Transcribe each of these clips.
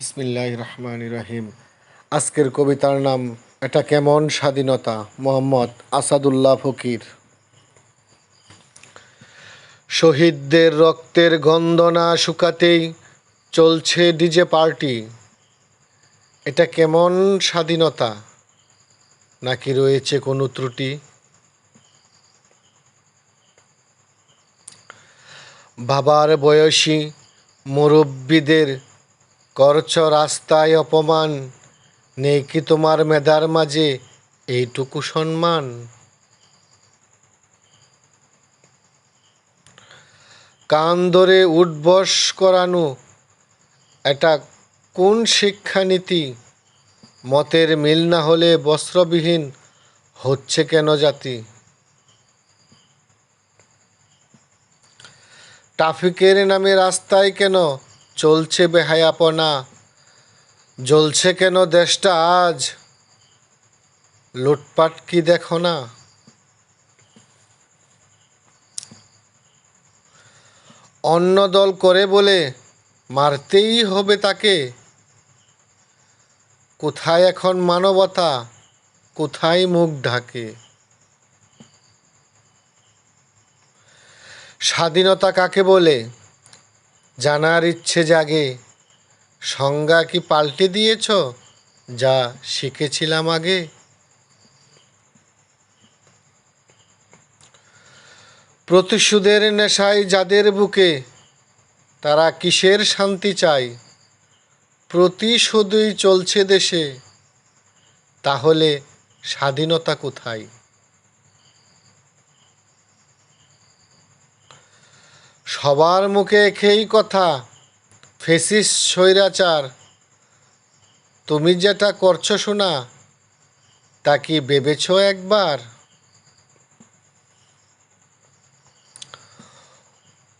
বিসমিল্লাহ রহমান রাহিম। আজকের কবিতার নাম, এটা কেমন স্বাধীনতা? মোহাম্মদ আসাদুল্লাহ ফকির। শহীদদের রক্তের গন্ধ না শুকাতেই চলছে ডিজে পার্টি। এটা কেমন স্বাধীনতা? নাকি রয়েছে কোনো ত্রুটি? বাবার বয়সী মুরব্বীদের করছ রাস্তায় অপমান। নেই কি তোমার মেধার মাঝে এইটুকু সম্মান? কান ধরে উঠবস করানো, এটা কোন শিক্ষানীতি? মতের মিল না হলে বস্ত্রবিহীন হচ্ছে কেন জাতি? ট্রাফিকের নামে রাস্তায় কেন চলছে বেহায়াপনা জ্বলছে কেন দেশটা আজ? লুটপাট কি দেখো না? অন্য দল করে বলে মারতেই হবে তাকে। কোথায় এখন মানবতা? কোথায় মুখ ঢাকে? স্বাধীনতা কাকে বলে? জানার ইচ্ছে জাগে। সংজ্ঞা কি পাল্টে দিয়েছ? যা শিখেছিলাম আগে। প্রতিশোধের নেশায় যাদের বুকে, তারা কিসের শান্তি চায় প্রতিশোধই চলছে দেশে, তাহলে স্বাধীনতা কোথায়? সবার মুখে খেই কথা, ফেসিস স্বৈরাচার। তুমি যেটা করছ শোনা, তা কি ভেবেছ একবার?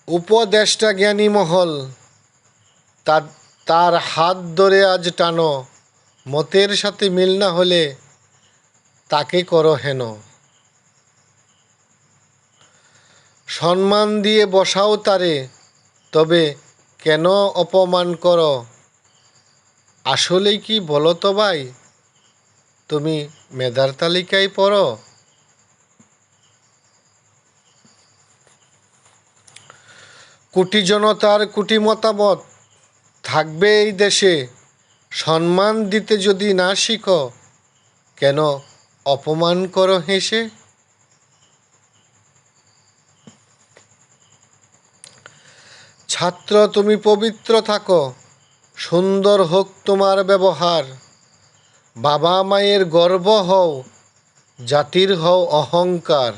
উপদেষ্টা জ্ঞানী মহল তার তার হাত ধরে আজ টানো, মতের সাথে মিল না হলে তাকে করো হেন। সম্মান দিয়ে বসাও তারে, তবে কেন অপমান কর? আসলে কি বলো তো ভাই, তুমি মেধার তালিকায় পড়ো। কোটি জনতার কোটি মতামত থাকবে এই দেশে, সম্মান দিতে যদি না শিখো, কেন অপমান করো হেসে? ছাত্র, তুমি পবিত্র থাকো। সুন্দর হোক তোমার ব্যবহার। বাবা মায়ের গর্ব হও, জাতির হও অহংকার।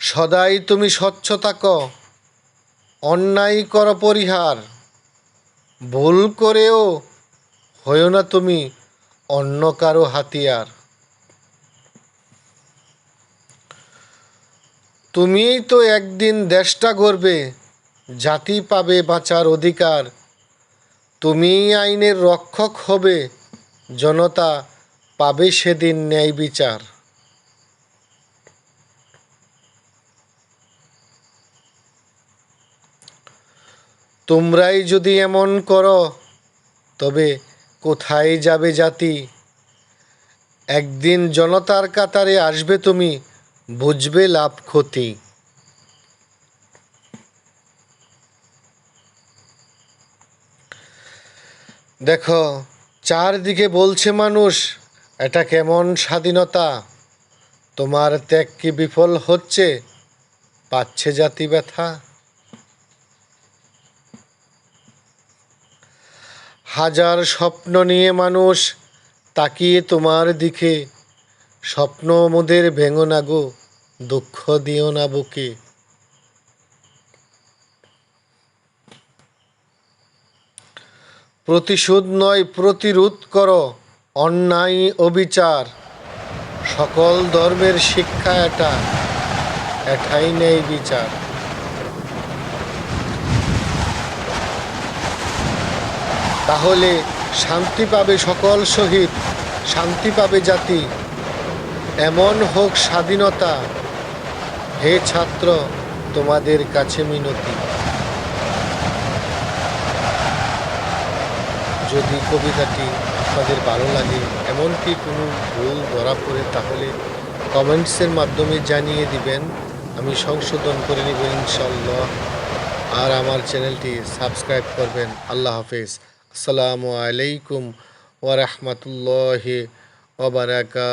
সদাই তুমি স্বচ্ছ থাকো, অন্যায় কর পরিহার। ভুল করেও হয়েও না তুমি অন্য কারও হাতিয়ার। তুমিই তো একদিন দেশটা গড়বে, জাতি পাবে বাঁচার অধিকার। তুমিই আইনের রক্ষক হবে, জনতা পাবে সেদিন ন্যায় বিচার। তোমরাই যদি এমন করো, তবে কোথায় যাবে জাতি? একদিন জনতার কাতারে আসবে তুমি বুঝবে লাভ ক্ষতি। দেখো, চারদিকে বলছে মানুষ, এটা কেমন স্বাধীনতা? তোমার ত্যাগ কি বিফল হচ্ছে? পাচ্ছে জাতি ব্যথা? হাজার স্বপ্ন নিয়ে মানুষ তাকিয়ে তোমার দিকে স্বপ্ন মোদের ভেঙো না গো, দুঃখ দিও না বুকে। প্রতিশোধ নয়, প্রতিরোধ কর, অন্যায় অবিচার। সকল ধর্মের শিক্ষা এটা এটাই নেই বিচার। তাহলে শান্তি পাবে সকল শহীদ, শান্তি পাবে জাতি। এমন হোক স্বাধীনতা। হে ছাত্র, তোমাদের কাছে মিনতি। যদি কবিতাটি আপনাদের ভালো লাগে, এমনকি কোনো ভুল ধরা পড়ে, তাহলে কমেন্টসের মাধ্যমে জানিয়ে দিবেন। আমি সংশোধন করে নেব ইনশাল্লাহ আর আমার চ্যানেলটি সাবস্ক্রাইব করবেন। আল্লাহ হাফেজ। আসসালামু আলাইকুম ওয়া রাহমাতুল্লাহি ওবরাকাতুহ